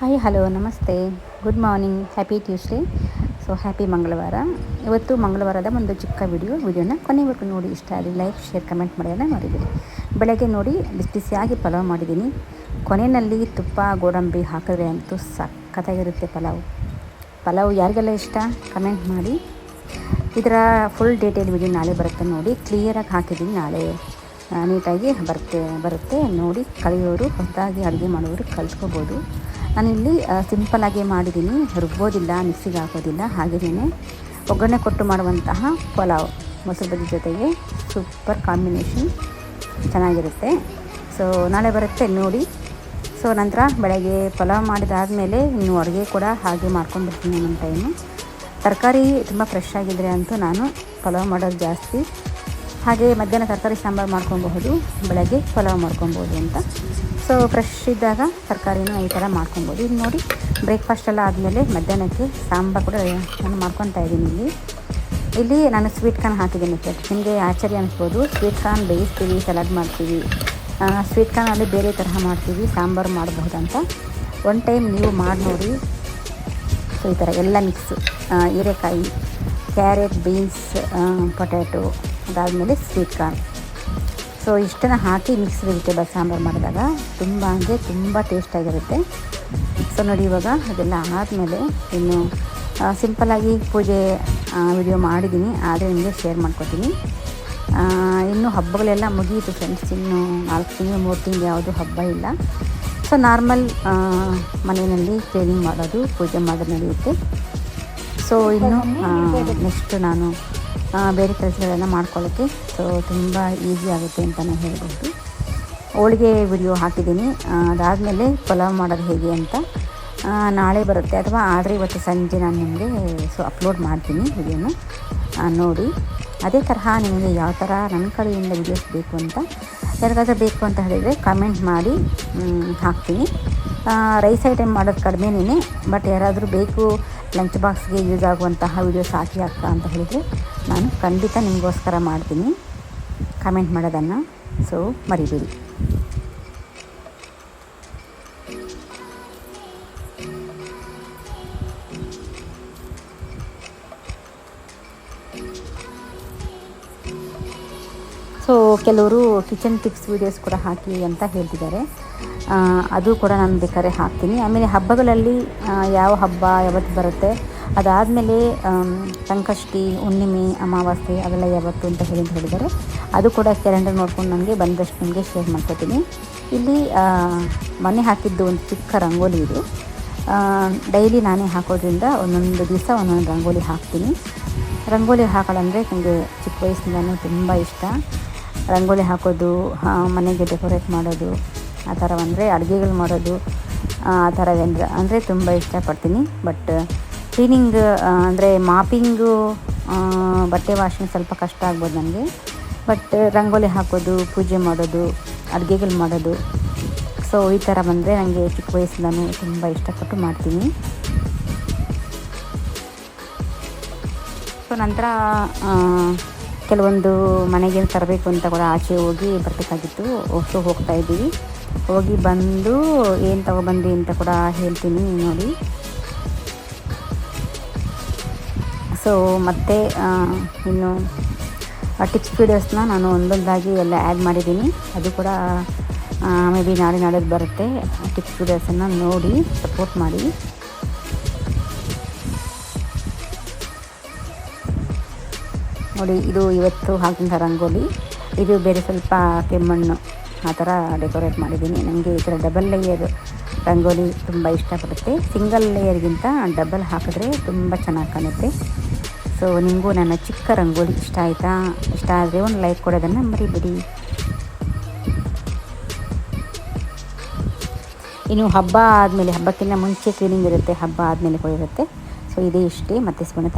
Hi, hello, ನಮಸ್ತೆ. Good morning happy Tuesday so happy ಮಂಗಳವಾರ. ಇವತ್ತು ಮಂಗಳವಾರದ ಒಂದು ಚಿಕ್ಕ ವಿಡಿಯೋ ವಿಡಿಯೋನ ಕೊನೆವರೆಗೂ ನೋಡಿ. ಇಷ್ಟ ಆಗಲಿ ಲೈಕ್ ಶೇರ್ ಕಮೆಂಟ್ ಮಾಡೋದನ್ನ ಮಾಡಿದ್ದೀನಿ ಬೆಳಗ್ಗೆ ನೋಡಿ ಬಿಸಿ ಬಿಸಿಯಾಗಿ ಪಲಾವ್ ಮಾಡಿದ್ದೀನಿ. ಕೊನೆಯಲ್ಲಿ ತುಪ್ಪ, ಗೋಡಂಬಿ ಹಾಕಿದ್ರೆ ಅಂತೂ ಸಖತ್ತಾಗಿರುತ್ತೆ ಪಲಾವ್. ಪಲಾವ್ ಯಾರಿಗೆಲ್ಲ ಇಷ್ಟ? ಕಮೆಂಟ್ ಮಾಡಿ. ಇದರ ಫುಲ್ ಡೀಟೇಲ್ ವಿಡಿಯೋ ನಾಳೆ ಬರುತ್ತೆ ನೋಡಿ. ಕ್ಲಿಯರಾಗಿ ಹಾಕಿದ್ದೀನಿ ನಾಳೆ. ನೀಟಾಗಿ ಬರುತ್ತೆ ಬರುತ್ತೆ ನೋಡಿ. ಕಲಿಯೋರು, ಹೊಸದಾಗಿ ಅಡುಗೆ ಮಾಡೋರು ಕಲ್ತ್ಕೋಬೋದು. ನಾನಿಲ್ಲಿ ಸಿಂಪಲಾಗಿ ಮಾಡಿದ್ದೀನಿ. ರುಬ್ಬೋದಿಲ್ಲ ಮಿಕ್ಸಿಗೆ ಹಾಕೋದಿಲ್ಲ. ಹಾಗೆಯೇ ಒಗ್ಗರಣೆ ಕೊಟ್ಟು ಮಾಡುವಂತಹ ಪಲಾವ್ ಮೊಸರು ಬಜ್ಜಿ ಜೊತೆಗೆ ಸೂಪರ್ ಕಾಂಬಿನೇಷನ್ ಚೆನ್ನಾಗಿರುತ್ತೆ. ಸೊ ನಾಳೆ ಬರುತ್ತೆ ನೋಡಿ. ಸೊ ನಂತರ ಬೆಳಗ್ಗೆ ಪಲಾವ್ ಮಾಡಿದಾದಮೇಲೆ ಇನ್ನು ಅಡುಗೆ ಕೂಡ ಹಾಗೆ ಮಾಡ್ಕೊಂಡ್ಬಿಡ್ತೀನಿ ನನ್ನ ಟೈಮು. ತರಕಾರಿ ತುಂಬ ಫ್ರೆಶ್ ಆಗಿದ್ರೆ ಅಂತೂ ನಾನು ಪಲಾವ್ ಮಾಡೋದು ಜಾಸ್ತಿ. ಹಾಗೆ ಮಧ್ಯಾಹ್ನ ತರಕಾರಿ ಸಾಂಬಾರು ಮಾಡ್ಕೊಬಹುದು, ಬೆಳಗ್ಗೆ ಪಲಾವ್ ಮಾಡ್ಕೊಬೋದು ಅಂತ. ಸೊ ಫ್ರೆಶ್ ಇದ್ದಾಗ ತರಕಾರಿನ ಈ ಥರ ಮಾಡ್ಕೊಬೋದು ಇದು ನೋಡಿ ಬ್ರೇಕ್ಫಾಸ್ಟ್ ಎಲ್ಲ ಆದಮೇಲೆ ಮಧ್ಯಾಹ್ನಕ್ಕೆ ಸಾಂಬಾರು ಕೂಡ ನಾನು ಮಾಡ್ಕೊತಾ ಇದ್ದೀನಿ ಇಲ್ಲಿ. ಇಲ್ಲಿ ನಾನು ಸ್ವೀಟ್ ಕಾರ್ನ್ ಹಾಕಿದ್ದೀನಿ ಸರ್ ನಿಮಗೆ ಆಶ್ಚರ್ಯ ಅನಿಸ್ಬೋದು. ಸ್ವೀಟ್ ಕಾರ್ನ್ ಬೇಯಿಸ್ತೀವಿ ಸಲಾಡ್ ಮಾಡ್ತೀವಿ. ಸ್ವೀಟ್ ಕಾರ್ನಲ್ಲಿ ಬೇರೆ ತರಹ ಮಾಡ್ತೀವಿ, ಸಾಂಬಾರು ಮಾಡಬಹುದಂತ ಒನ್ ಟೈಮ್ ನೀವು ಮಾಡಿ ನೋಡಿ. ಸೊ ಈ ಥರ ಎಲ್ಲ ಮಿಕ್ಸು ಹೀರೆಕಾಯಿ ಕ್ಯಾರೆಟ್ ಬೀನ್ಸ್ ಪೊಟ್ಯಾಟೊ ಅದಾದಮೇಲೆ ಸ್ವೀಟ್ ಕಾರ್ನ್ ಸೊ ಇಷ್ಟನ್ನು ಹಾಕಿ ಮಿಕ್ಸ್ ವೆಜಿಟೇಬಲ್ ಸಾಂಬಾರು ಮಾಡಿದಾಗ. ತುಂಬ ಅಂದರೆ ತುಂಬ ಟೇಸ್ಟಾಗಿರುತ್ತೆ ಸೊ ನೋಡಿ ಇವಾಗ ಅದೆಲ್ಲ ಆದಮೇಲೆ ಇನ್ನು ಸಿಂಪಲ್ಲಾಗಿ ಪೂಜೆ ವಿಡಿಯೋ ಮಾಡಿದ್ದೀನಿ ಆದರೆ ನಿಮಗೆ ಶೇರ್ ಮಾಡ್ಕೊತೀನಿ. ಇನ್ನು ಹಬ್ಬಗಳೆಲ್ಲ ಮುಗಿಯಿತು ಫ್ರೆಂಡ್ಸ್ ಇನ್ನು ನಾಲ್ಕು ತಿಂಗಳು, ಮೂರು ತಿಂಗಳು ಯಾವುದು ಹಬ್ಬ ಇಲ್ಲ. ಸೊ ನಾರ್ಮಲ್ ಮನೆಯಲ್ಲಿ ಕ್ಲೀನಿಂಗ್ ಮಾಡೋದು, ಪೂಜೆ ಮಾಡೋದು ನಡೆಯುತ್ತೆ. ಸೊ ಇನ್ನು ನೆಕ್ಸ್ಟ್ ನಾನು ಬೇರೆ ಕೆಲಸಗಳನ್ನು ಮಾಡ್ಕೊಳ್ಳೋಕ್ಕೆ. ಸೊ ತುಂಬ ಈಸಿ ಆಗುತ್ತೆ ಅಂತಲೇ ಹೇಳ್ಬೋದು. ಹೋಳಿಗೆ ವಿಡಿಯೋ ಹಾಕಿದ್ದೀನಿ. ಅದಾದಮೇಲೆ ಪಲಾವ್ ಮಾಡೋದು ಹೇಗೆ ಅಂತ ನಾಳೆ ಬರುತ್ತೆ ಅಥವಾ ಆದರೆ ಇವತ್ತು ಸಂಜೆ ನಾನು ನಿಮಗೆ ಸೊ ಅಪ್ಲೋಡ್ ಮಾಡ್ತೀನಿ ವಿಡಿಯೋನ ನೋಡಿ. ಅದೇ ತರಹ ನಿಮಗೆ ಯಾವ ಥರ ನನ್ನ ಕಡೆಯಿಂದ ವಿಡಿಯೋಸ್ ಬೇಕು ಅಂತ ಯಾರಿಗಾದ್ರೂ ಬೇಕು ಅಂತ ಹೇಳಿದರೆ ಕಮೆಂಟ್ ಮಾಡಿ ಹಾಕ್ತೀನಿ. ರೈಸ್ ಐಟಮ್ ಮಾಡೋದು ಕಡಿಮೆನೇ ಬಟ್ ಯಾರಾದರೂ ಬೇಕು ಲಂಚ್ ಬಾಕ್ಸ್ಗೆ ಯೂಸ್ ಆಗುವಂತಹ ವೀಡಿಯೋಸ್ ಹಾಕಿ ಅಕ್ಕ ಅಂತ ಹೇಳಿದರೆ ನಾನು ಖಂಡಿತ ನಿಮಗೋಸ್ಕರ ಮಾಡ್ತೀನಿ. ಕಮೆಂಟ್ ಮಾಡೋದನ್ನು ಸೊ ಮರಿಬೇಡಿ. ಸೊ ಕೆಲವರು ಕಿಚನ್ ಟಿಪ್ಸ್ ವೀಡಿಯೋಸ್ ಕೂಡ ಹಾಕಿ ಅಂತ ಹೇಳ್ತಿದ್ದಾರೆ. ಅದು ಕೂಡ ನಾನು ಬೇಕಾದ್ರೆ ಹಾಕ್ತೀನಿ. ಆಮೇಲೆ ಹಬ್ಬಗಳಲ್ಲಿ ಯಾವ ಹಬ್ಬ ಯಾವತ್ತು ಬರುತ್ತೆ, ಅದಾದಮೇಲೆ ಸಂಕಷ್ಟಿ, ಹುಣ್ಣಿಮೆ, ಅಮಾವಾಸ್ಯೆ ಅವೆಲ್ಲ ಯಾವತ್ತು ಅಂತ ಹೇಳಿ ಹೇಳಿದ್ದಾರೆ. ಅದು ಕೂಡ ಕ್ಯಾಲೆಂಡರ್ ನೋಡ್ಕೊಂಡು ನನಗೆ ಬಂದಷ್ಟು ನಿಮಗೆ ಶೇರ್ ಮಾಡ್ಕೊತೀನಿ. ಇಲ್ಲಿ ಮನೆ ಹಾಕಿದ್ದು ಒಂದು ಚಿಕ್ಕ ರಂಗೋಲಿ ಇದು. ಡೈಲಿ ನಾನೇ ಹಾಕೋದ್ರಿಂದ ಒಂದೊಂದು ದಿವಸ ಒಂದೊಂದು ರಂಗೋಲಿ ಹಾಕ್ತೀನಿ. ರಂಗೋಲಿ ಹಾಕೊಳ್ಳಂದರೆ ನನಗೆ ಚಿಕ್ಕ ವಯಸ್ಸಿಂದನೂ ತುಂಬ ಇಷ್ಟ. ರಂಗೋಲಿ ಹಾಕೋದು ಮನೆಗೆ ಡೆಕೋರೇಟ್ ಮಾಡೋದು, ಆ ಥರ ಅಂದರೆ ಅಡುಗೆಗಳು ಮಾಡೋದು, ಆ ಥರವೇಂದ್ರ ಅಂದರೆ ತುಂಬ ಇಷ್ಟಪಡ್ತೀನಿ. ಬಟ್ ಕ್ಲೀನಿಂಗ್ ಅಂದರೆ ಮಾಪಿಂಗು ಬಟ್ಟೆ ವಾಷಿಂಗ್ ಸ್ವಲ್ಪ ಕಷ್ಟ ಆಗ್ಬೋದು ನನಗೆ. ಬಟ್ ರಂಗೋಲಿ ಹಾಕೋದು, ಪೂಜೆ ಮಾಡೋದು, ಅಡುಗೆಗಳು ಮಾಡೋದು. ಸೊ ಈ ಥರ ಬಂದರೆ ನನಗೆ ಚಿಕ್ಕ ವಯಸ್ಸಿಂದನೂ ತುಂಬ ಇಷ್ಟಪಟ್ಟು ಮಾಡ್ತೀನಿ. ಸೊ ನಂತರ ಕೆಲವೊಂದು ಮನೆಗೆ ತರಬೇಕು ಅಂತ ಕೂಡ ಆಚೆ ಹೋಗಿ ಬರಬೇಕಾಗಿತ್ತು. ಹೋಗ್ತಾ ಇದ್ದೀವಿ. ಹೋಗಿ ಬಂದು ಏನು ತಗೊಬಂದಿ ಅಂತ ಕೂಡ ಹೇಳ್ತೀನಿ ನೋಡಿ. ಸೊ ಮತ್ತೆ ಇನ್ನು ಟಿಪ್ಸ್ ವೀಡಿಯೋಸ್ನ ನಾನು ಒಂದೊಂದಾಗಿ ಎಲ್ಲ ಆ್ಯಡ್ ಮಾಡಿದ್ದೀನಿ. ಅದು ಕೂಡ ಮೇ ಬಿ ನಾಳೆ ನಾಳೆ ಬರುತ್ತೆ. ಟಿಪ್ಸ್ ವೀಡಿಯೋಸನ್ನು ನೋಡಿ ಸಪೋರ್ಟ್ ಮಾಡಿ. ನೋಡಿ, ಇದು ಇವತ್ತು ಹಾಕಿದ ರಂಗೋಲಿ. ಇದು ಬೇರೆ ಸ್ವಲ್ಪ ಕೆಮ್ಮಣ್ಣು ಆ ಥರ ಡೆಕೋರೇಟ್ ಮಾಡಿದ್ದೀನಿ. ನನಗೆ ಈ ಥರ ಡಬಲ್ ಲೇಯರ್ ರಂಗೋಲಿ ತುಂಬ ಇಷ್ಟಪಡುತ್ತೆ. ಸಿಂಗಲ್ ಲೇಯರ್ಗಿಂತ ಡಬಲ್ ಹಾಕಿದ್ರೆ ತುಂಬ ಚೆನ್ನಾಗಿ ಕಾಣುತ್ತೆ. ಸೊ ನಿಮಗೂ ನನ್ನ ಚಿಕ್ಕ ರಂಗೋಲಿ ಇಷ್ಟ ಆಯಿತಾ? ಇಷ್ಟ ಆದರೆ ಒಂದು ಲೈಕ್ ಕೊಡೋದನ್ನು ಮರಿಬಿಡಿ. ಇನ್ನು ಹಬ್ಬ ಆದಮೇಲೆ, ಹಬ್ಬಕ್ಕಿಂತ ಮುಂಚೆ ಕ್ಲೀನಿಂಗ್ ಇರುತ್ತೆ, ಹಬ್ಬ ಆದಮೇಲೆ ಕೂಡ ಇರುತ್ತೆ ಸೊ ಇದೇ ಇಷ್ಟೇ. ಮತ್ತೆ ಸಿಗೋಣ